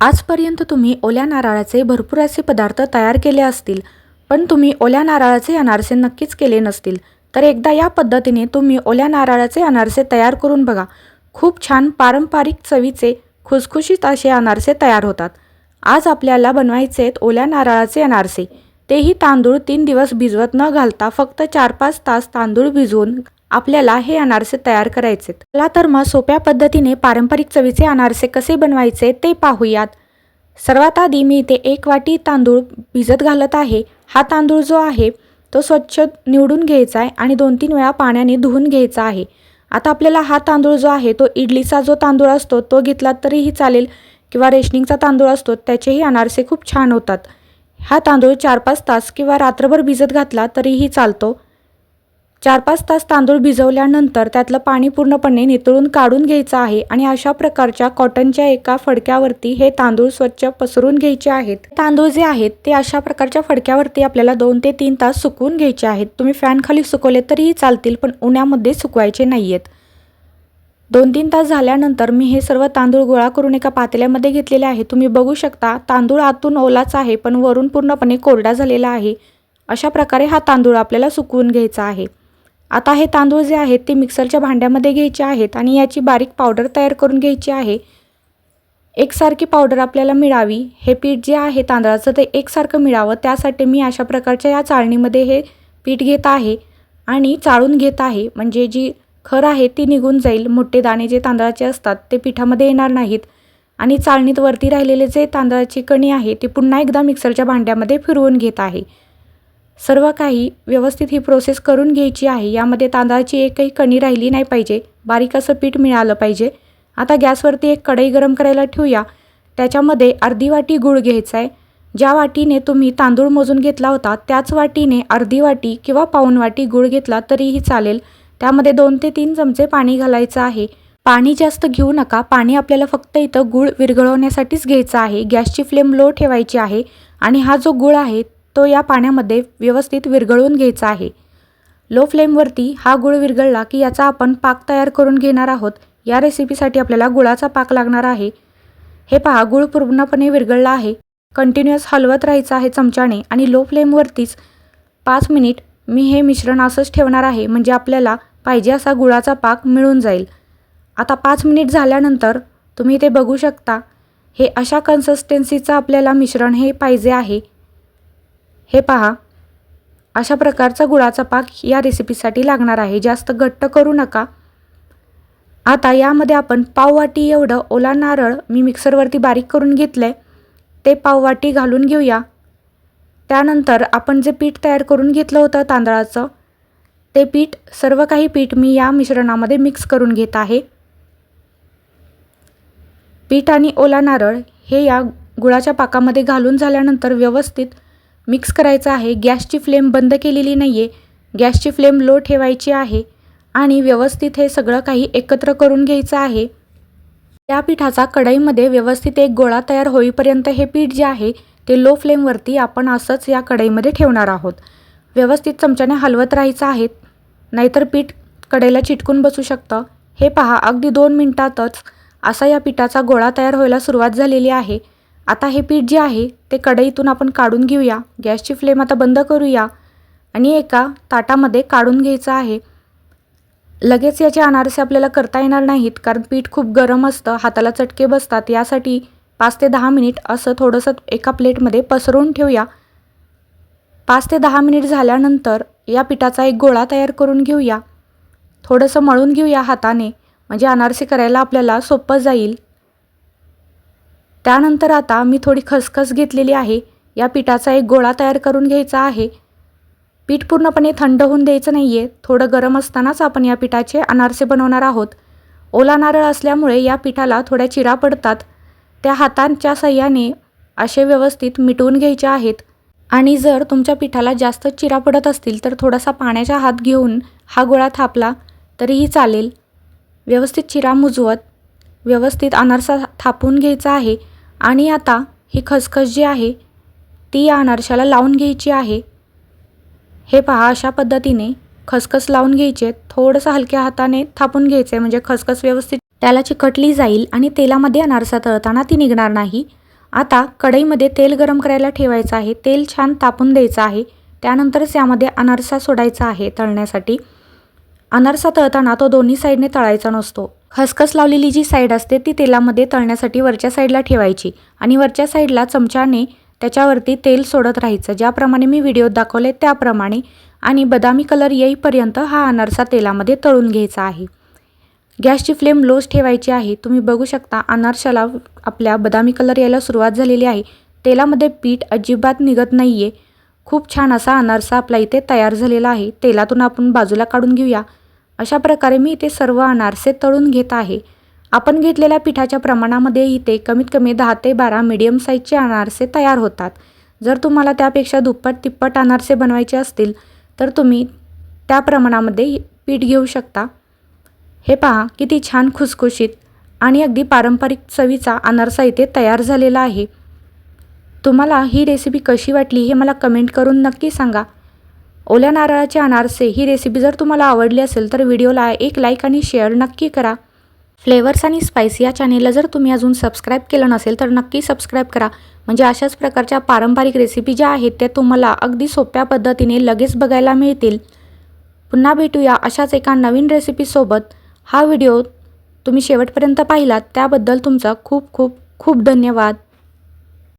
आजपर्यंत तुम्ही ओल्या नारळाचे भरपूर असे पदार्थ तयार केले असतील पण तुम्ही ओल्या नारळाचे अनारसे नक्कीच केले नसतील. तर एकदा या पद्धतीने तुम्ही ओल्या नारळाचे अनारसे तयार करून बघा. खूप छान पारंपरिक चवीचे खुसखुशीत असे अनारसे तयार होतात. आज आपल्याला बनवायचे आहेत ओल्या नारळाचे अनारसे. तेही तांदूळ तीन दिवस भिजवत न घालता फक्त चार पाच तास तांदूळ भिजवून आपल्याला हे अनारसे तयार करायचे चला तर मग सोप्या पद्धतीने पारंपरिक चवीचे अनारसे कसे बनवायचे ते पाहूयात. सर्वात आधी मी इथे एक वाटी तांदूळ भिजत घालत आहे. हा तांदूळ जो आहे तो स्वच्छ निवडून घ्यायचा आहे आणि दोन तीन वेळा पाण्याने धुवून घ्यायचा आहे. आता आपल्याला हा तांदूळ जो आहे तो इडलीचा जो तांदूळ असतो तो घेतला तरीही चालेल किंवा रेशनिंगचा तांदूळ असतो त्याचेही अनारसे खूप छान होतात. हा तांदूळ चार पाच तास किंवा रात्रभर भिजत घातला तरीही चालतो. चार पाच तास तांदूळ भिजवल्यानंतर त्यातलं पाणी पूर्णपणे नितळून काढून घ्यायचं आहे आणि अशा प्रकारच्या कॉटनच्या एका फडक्यावरती हे तांदूळ स्वच्छ पसरून घ्यायचे आहेत. तांदूळ जे आहेत ते अशा प्रकारच्या फडक्यावरती आपल्याला दोन ते तीन तास सुकवून घ्यायचे आहेत. तुम्ही फॅन खाली सुकवले तरीही चालतील पण उन्हामध्ये सुकवायचे नाही आहेत दोन तीन तास झाल्यानंतर मी हे सर्व तांदूळ गोळा करून एका पातेल्यामध्ये घेतलेले आहे. तुम्ही बघू शकता तांदूळ आतून ओलाच आहे पण वरून पूर्णपणे कोरडा झालेला आहे. अशा प्रकारे हा तांदूळ आपल्याला सुकवून घ्यायचा आहे. आता हे तांदूळ जे आहेत ते मिक्सरच्या भांड्यामध्ये घ्यायचे आहेत आणि याची बारीक पावडर तयार करून घ्यायची आहे. एकसारखी पावडर आपल्याला मिळावी. हे पीठ जे आहे तांदळाचं ते एकसारखं मिळावं. त्यासाठी मी अशा प्रकारच्या या चाळणीमध्ये हे पीठ घेत आहे आणि चाळून घेत आहे. म्हणजे जी खर आहे ती निघून जाईल. मोठे दाणे जे तांदळाचे असतात ते पिठामध्ये येणार नाहीत. आणि चाळणीत वरती राहिलेले जे तांदळाची कणी आहे ती पुन्हा एकदा मिक्सरच्या भांड्यामध्ये फिरवून घेत आहे. सर्व काही व्यवस्थित ही प्रोसेस करून घ्यायची आहे. यामध्ये तांदळाची एकही कणी राहिली नाही पाहिजे. बारीक असं पीठ मिळालं पाहिजे. आता गॅसवरती एक कढई गरम करायला ठेवूया. त्याच्यामध्ये अर्धी वाटी गूळ घ्यायचा आहे. ज्या वाटीने तुम्ही तांदूळ मोजून घेतला होता त्याच वाटीने अर्धी वाटी किंवा पाऊण वाटी गूळ घेतला तरीही चालेल. त्यामध्ये दोन ते तीन चमचे पाणी घालायचं आहे. पाणी जास्त घेऊ नका. पाणी आपल्याला फक्त इथं गूळ विरघळवण्यासाठीच घ्यायचं आहे. गॅसची फ्लेम लो ठेवायची आहे. आणि हा जो गूळ आहे तो या पाण्यामध्ये व्यवस्थित विरघळवून घ्यायचा आहे. लो फ्लेमवरती हा गूळ विरघळला की याचा आपण पाक तयार करून घेणार आहोत. या रेसिपीसाठी आपल्याला गुळाचा पाक लागणार आहे. हे पहा गूळ पूर्णपणे विरघळला आहे. कंटिन्युअस हलवत राहायचं आहे चमच्याने आणि लो फ्लेमवरतीच पाच मिनिट मी हे मिश्रण असंच ठेवणार आहे म्हणजे आपल्याला पाहिजे असा गुळाचा पाक मिळून जाईल. आता पाच मिनिट झाल्यानंतर तुम्ही ते बघू शकता. हे अशा कन्सिस्टन्सीचं आपल्याला मिश्रण हे पाहिजे आहे. हे पहा. अशा प्रकारचा गुळाचा पाक या रेसिपीसाठी लागणार आहे. जास्त घट्ट करू नका. आता यामध्ये आपण पाववाटी एवढं ओला नारळ मी मिक्सरवरती बारीक करून घेतलं आहे ते पाववाटी घालून घेऊया. त्यानंतर आपण जे पीठ तयार करून घेतलं होतं तांदळाचं ते पीठ सर्व काही पीठ मी या मिश्रणामध्ये मिक्स करून घेत आहे. पीठ आणि ओला नारळ हे या गुळाच्या पाकामध्ये घालून झाल्यानंतर व्यवस्थित मिक्स करायचं आहे. गॅसची फ्लेम बंद केलेली नाही आहे गॅसची फ्लेम लो ठेवायची आहे आणि व्यवस्थित हे सगळं काही एकत्र करून घ्यायचं आहे. या पिठाचा कढईमध्ये व्यवस्थित एक गोळा तयार होईपर्यंत हे पीठ जे आहे ते लो फ्लेमवरती आपण असंच या कढईमध्ये ठेवणार आहोत. व्यवस्थित चमच्याने हलवत राहायचं आहे. नाहीतर पीठ कढईला चिटकून बसू शकतं. हे पहा अगदी दोन मिनटातच असा या पिठाचा गोळा तयार व्हायला सुरुवात झालेली आहे. आता हे पीठ जे आहे ते कढईतून आपण काढून घेऊया. गॅसची फ्लेम आता बंद करूया. आणि एका ताटामध्ये काढून घ्यायचं आहे. लगेच याचे अनारसे आपल्याला करता येणार नाहीत कारण पीठ खूप गरम असतं हाताला चटके बसतात. यासाठी पाच ते दहा मिनिट असं थोडंसं एका प्लेटमध्ये पसरवून ठेवूया. पाच ते दहा मिनिट झाल्यानंतर या पिठाचा एक गोळा तयार करून घेऊया. थोडंसं मळून घेऊया हाताने. म्हणजे अनारसे करायला आपल्याला सोपं जाईल. त्यानंतर आता मी थोडी खसखस घेतलेली आहे. या पिठाचा एक गोळा तयार करून घ्यायचा आहे. पीठ पूर्णपणे थंड होऊन द्यायचं नाही आहे थोडं गरम असतानाच आपण या पिठाचे अनारसे बनवणार आहोत. ओला नारळ असल्यामुळे या पिठाला थोड्या चिरा पडतात. त्या हातांच्या सह्याने असे व्यवस्थित मिटवून घ्यायचे आहेत. आणि जर तुमच्या पिठाला जास्त चिरा पडत असतील तर थोडासा पाण्याचा हात घेऊन हा गोळा थापला तरीही चालेल. व्यवस्थित चिरा मुजवत व्यवस्थित अनारसा थापून घ्यायचा आहे. आणि आता ही खसखस जी आहे ती या अनारशाला लावून घ्यायची आहे. हे पहा अशा पद्धतीने खसखस लावून घ्यायचे थोडंसं हलक्या हाताने थापून घ्यायचे म्हणजे खसखस व्यवस्थित त्याला चिकटली जाईल आणि तेलामध्ये अनारसा तळताना ती निघणार नाही. आता कढईमध्ये तेल गरम करायला ठेवायचं आहे. तेल छान तापून द्यायचं आहे. त्यानंतरच यामध्ये अनारसा सोडायचा आहे तळण्यासाठी. अनारसा तळताना तो दोन्ही साईडने तळायचा नसतो. खसखस लावलेली जी साईड असते ती तेलामध्ये तळण्यासाठी वरच्या साईडला ठेवायची आणि वरच्या साईडला चमच्याने त्याच्यावरती तेल सोडत राहायचं. ज्याप्रमाणे मी व्हिडिओत दाखवले त्याप्रमाणे आणि बदामी कलर येईपर्यंत हा अनारसा तेलामध्ये तळून घ्यायचा आहे. गॅसची फ्लेम लोच ठेवायची आहे. तुम्ही बघू शकता अनारशाला आपल्या बदामी कलर यायला सुरुवात झालेली आहे. तेलामध्ये पीठ अजिबात निघत नाही आहे खूप छान असा अनारसा आपला इथे तयार झालेला आहे. तेलातून आपण बाजूला काढून घेऊया. अशा प्रकारे मी इथे सर्व अनारसे तळून घेत आहे. आपण घेतलेल्या पिठाच्या प्रमाणामध्ये इथे कमीत कमी दहा ते बारा मीडियम साईजचे अनारसे तयार होतात. जर तुम्हाला त्यापेक्षा दुप्पट तिप्पट अनारसे बनवायचे असतील तर तुम्ही त्या प्रमाणामध्ये पीठ घेऊ शकता. हे पहा किती छान खुसखुशीत आणि अगदी पारंपरिक चवीचा अनारसा इथे तयार झालेला आहे. तुम्हाला ही रेसिपी कशी वाटली हे मला कमेंट करून नक्की सांगा. ओल्या नारळाचे अनारसे. ही रेसिपी जर तुम्हाला आवडली असेल तर व्हिडिओला एक लाईक आणि शेअर नक्की करा. फ्लेवर्स आणि स्पायसी या चॅनेलला जर तुम्ही अजून सबस्क्राईब केलं नसेल तर नक्की सबस्क्राईब करा. म्हणजे अशाच प्रकारच्या पारंपरिक रेसिपी ज्या आहेत त्या तुम्हाला अगदी सोप्या पद्धतीने लगेच बघायला मिळतील. पुन्हा भेटूया अशाच एका नवीन रेसिपीसोबत हा व्हिडिओ तुम्ही शेवटपर्यंत पाहिलात त्याबद्दल तुमचा खूप खूप खूप धन्यवाद.